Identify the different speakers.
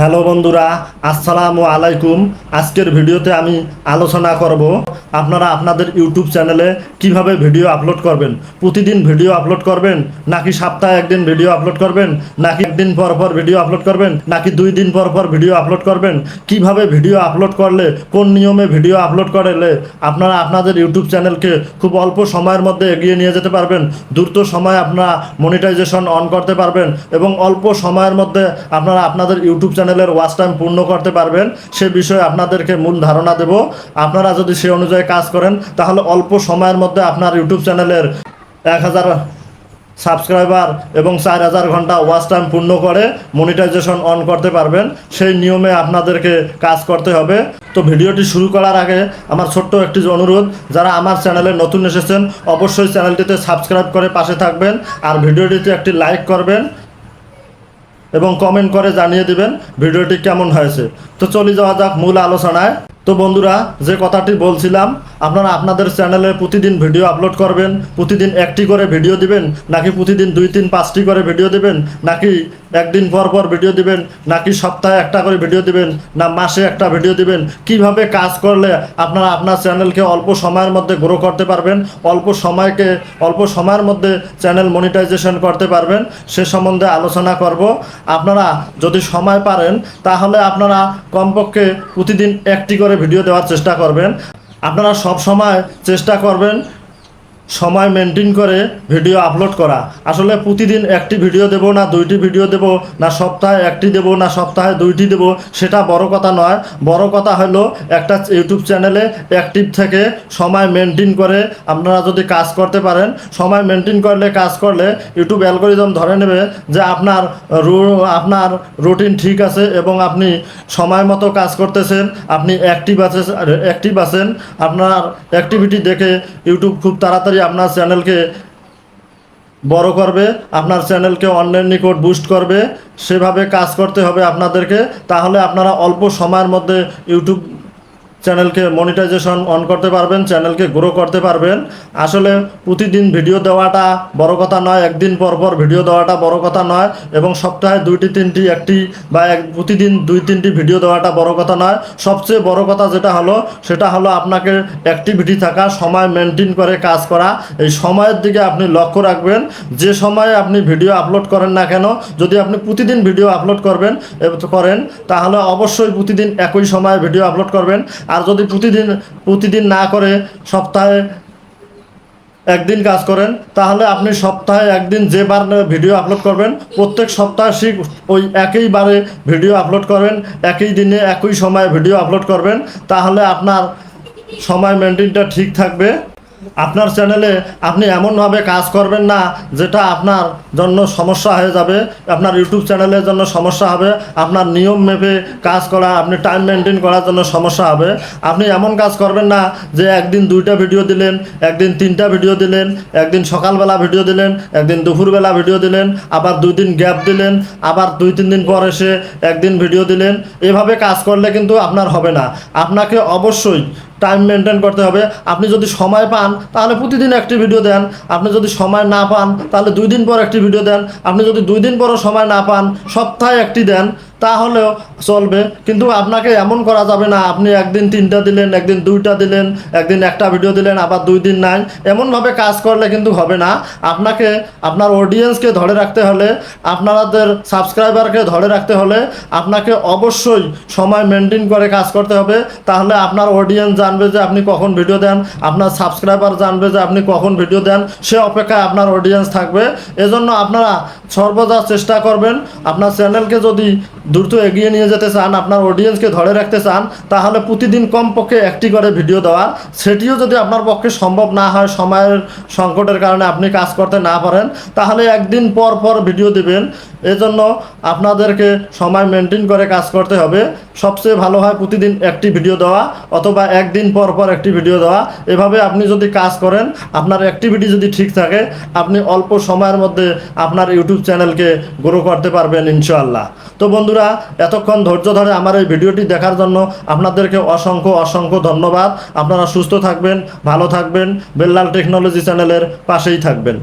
Speaker 1: Hello বন্ধুরা, আসসালামু আলাইকুম। আজকের ভিডিওতে আমি আলোচনা করব আপনারা আপনাদের ইউটিউব চ্যানেলে কীভাবে ভিডিও আপলোড করবেন? প্রতিদিন ভিডিও আপলোড করবেন? নাকি সপ্তাহে একদিন ভিডিও আপলোড করবেন? নাকি একদিন পর পর ভিডিও আপলোড করবেন? নাকি দুই দিন পর পর ভিডিও আপলোড করবেন? কীভাবে ভিডিও আপলোড করলে, কোন নিয়মে ভিডিও আপলোড করলে আপনারা আপনাদের ইউটিউব চ্যানেলকে খুব অল্প সময়ের মধ্যে এগিয়ে নিয়ে যেতে পারবেন? দ্রুত সময় আপনারা মনিটাইজেশন অন করতে পারবেন এবং অল্প সময়ের মধ্যে আপনারা আপনাদের ইউটিউব চ্যানেলের ওয়াচ টাইম পূর্ণ করতে পারবেন, সে বিষয়ে আপনাদেরকে মূল ধারণা দেব। আপনারা যদি সে অনুযায়ী কাজ করেন, তাহলে অল্প সময়ের মধ্যে আপনার ইউটিউব চ্যানেলের এক হাজার সাবস্ক্রাইবার এবং চার হাজার ঘণ্টা ওয়াচ টাইম পূর্ণ করে মনিটাইজেশন অন করতে পারবেন, সেই নিয়মে আপনাদেরকে কাজ করতে হবে। তো ভিডিওটি শুরু করার আগে আমার ছোট্ট একটি অনুরোধ, যারা আমার চ্যানেলে নতুন এসেছেন, অবশ্যই চ্যানেলটিতে সাবস্ক্রাইব করে পাশে থাকবেন, আর ভিডিওটিতে একটি লাইক করবেন। এবং কমেন্ট করে জানিয়ে দিবেন ভিডিওটি কেমন হয়েছে। তো চলে যাওয়া যাক মূল আলোচনায়। তো বন্ধুরা, যে কথাটি বলছিলাম আপনারা আপনাদের চ্যানেলে প্রতিদিন ভিডিও আপলোড করবেন, প্রতিদিন একটি করে ভিডিও দিবেন, নাকি প্রতিদিন দুই তিন পাঁচটি করে ভিডিও দিবেন, নাকি একদিন পর পর ভিডিও দিবেন, নাকি সপ্তাহে একটা করে ভিডিও দিবেন, না মাসে একটা ভিডিও দিবেন, কীভাবে কাজ করলে আপনারা আপনার চ্যানেলকে অল্প সময়ের মধ্যে গ্রো করতে পারবেন, অল্প সময়কে, অল্প সময়ের মধ্যে চ্যানেল মনিটাইজেশন করতে পারবেন, সে সম্বন্ধে আলোচনা করব। আপনারা যদি সময় পারেন, তাহলে আপনারা কমপক্ষে প্রতিদিন একটি করে ভিডিও দেওয়ার চেষ্টা করবেন। আপনারা সব সময় চেষ্টা করবেন সময় মেনটেন করে ভিডিও আপলোড করা। আসলে প্রতিদিন একটি ভিডিও দেব না দুইটি ভিডিও দেব, না সপ্তাহে একটি দেব, না সপ্তাহে দুইটি দেব, সেটা বড় কথা নয়। বড় কথা হলো একটা ইউটিউব চ্যানেলে অ্যাক্টিভ থেকে সময় মেনটেন করে আপনারা যদি কাজ করতে পারেন, সময় মেনটেন করলে কাজ করলে ইউটিউব অ্যালগোরিদম ধরে নেবে যে আপনার আপনার রুটিন ঠিক আছে এবং আপনি সময় মতো কাজ করতেছেন, আপনি অ্যাক্টিভ আছে অ্যাক্টিভ আছেন, আপনার অ্যাক্টিভিটি দেখে ইউটিউব খুব তাড়াতাড়ি আপনার চ্যানেলকে বড় করবে, আপনার চ্যানেলকে অন্যের নিকট বুস্ট করবে, সেভাবে কাজ করতে হবে আপনাদেরকে, তাহলে আপনারা অল্প সময়ের মধ্যে ইউটিউব চ্যানেলকে মনিটাইজেশন অন করতে পারবেন, চ্যানেলকে গ্রো করতে পারবেন। আসলে প্রতিদিন ভিডিও দেওয়াটা বড় কথা নয়, একদিন পর পর ভিডিও দেওয়াটা বড় কথা নয় এবং সপ্তাহে দুইটি, তিনটি, একটি বা এক, প্রতিদিন দুই, তিনটি ভিডিও দেওয়াটা বড় কথা নয়। সবচেয়ে বড় কথা যেটা হলো, সেটা হলো আপনাকে অ্যাক্টিভিটি থাকা, সময় মেনটেন করে কাজ করা। এই সময়ের দিকে আপনি লক্ষ্য রাখবেন, যে সময়ে আপনি ভিডিও আপলোড করেন না কেন, যদি আপনি প্রতিদিন ভিডিও আপলোড করবেন করেন, তাহলে অবশ্যই প্রতিদিন একই সময়ে ভিডিও আপলোড করবেন। আর যদি প্রতিদিন প্রতিদিন না করে সপ্তাহে একদিন কাজ করেন, তাহলে আপনি সপ্তাহে একদিন যে বার ভিডিও আপলোড করবেন, প্রত্যেক সপ্তাহে ঠিক ওই একই বারে ভিডিও আপলোড করবেন একই দিনে, একই সময়ে ভিডিও আপলোড করবেন, তাহলে আপনার সময় মেনটেনটা ঠিক থাকবে। আপনার চ্যানেলে আপনি এমনভাবে কাজ করবেন না, যেটা আপনার জন্য সমস্যা হয়ে যাবে, আপনার ইউটিউব চ্যানেলের জন্য সমস্যা হবে, আপনার নিয়ম মেপে কাজ করা, আপনি টাইম মেনটেন করার জন্য সমস্যা হবে। আপনি এমন কাজ করবেন না যে একদিন দুইটা ভিডিও দিলেন, একদিন তিনটা ভিডিও দিলেন, একদিন সকালবেলা ভিডিও দিলেন, একদিন দুপুরবেলা ভিডিও দিলেন, আবার দুই দিন গ্যাপ দিলেন, আবার দুই, তিন দিন পর এসে একদিন ভিডিও দিলেন। এভাবে কাজ করলে কিন্তু আপনার হবে না। আপনাকে অবশ্যই টাইম মেনটেন করতে হবে। আপনি যদি সময় পান, তাহলে প্রতিদিন একটি ভিডিও দেন। আপনি যদি সময় না পান, তাহলে দুই দিন পর একটি ভিডিও দেন। আপনি যদি দুই দিন পরও সময় না পান, সপ্তাহে একটি দেন। তাহলেও চলবে। কিন্তু আপনাকে এমন করা যাবে না, আপনি একদিন তিনটা দিলেন, একদিন দুইটা দিলেন, একদিন একটা ভিডিও দিলেন, আবার দুই দিন নাই। এমনভাবে কাজ করলে কিন্তু হবে না। আপনাকে, আপনার অডিয়েন্সকে ধরে রাখতে হলে, আপনাদের সাবস্ক্রাইবারকে ধরে রাখতে হলে আপনাকে অবশ্যই সময় মেনটেন করে কাজ করতে হবে। তাহলে আপনার অডিয়েন্স জানবে যে আপনি কখন ভিডিও দেন, আপনার সাবস্ক্রাইবার জানবে যে আপনি কখন ভিডিও দেন, সে অপেক্ষায় আপনার অডিয়েন্স থাকবে। এজন্য আপনারা সর্বদা চেষ্টা করবেন, আপনার চ্যানেলকে যদি দ্রুত এগিয়ে নিয়ে যেতে চান, আপনার অডিয়েন্সকে ধরে রাখতে চান, তাহলে প্রতিদিন কমপক্ষে একটি করে ভিডিও দেওয়া। সেটিও যদি আপনার পক্ষে সম্ভব না হয়, সময়ের সংকটের কারণে আপনি কাজ করতে না পারেন, তাহলে একদিন পর পর ভিডিও দিবেন। এজন্য আপনাদেরকে সময় মেনটেন করে কাজ করতে হবে। সবচেয়ে ভালো হয় প্রতিদিন একটি ভিডিও দেওয়া অথবা একদিন পর পর একটি ভিডিও দেওয়া। এভাবে আপনি যদি কাজ করেন, আপনার অ্যাক্টিভিটি যদি ঠিক থাকে, আপনি অল্প সময়ের মধ্যে আপনার ইউটিউব চ্যানেলকে গ্রো করতে পারবেন ইনশাআল্লাহ। তো বন্ধুরা, এতক্ষণ ধৈর্য ধরে আমার এই ভিডিওটি দেখার জন্য আপনাদেরকে অসংখ্য অসংখ্য ধন্যবাদ। আপনারা সুস্থ থাকবেন, ভালো থাকবেন। বেল্লাল টেকনোলজি চ্যানেলের পাশেই থাকবেন।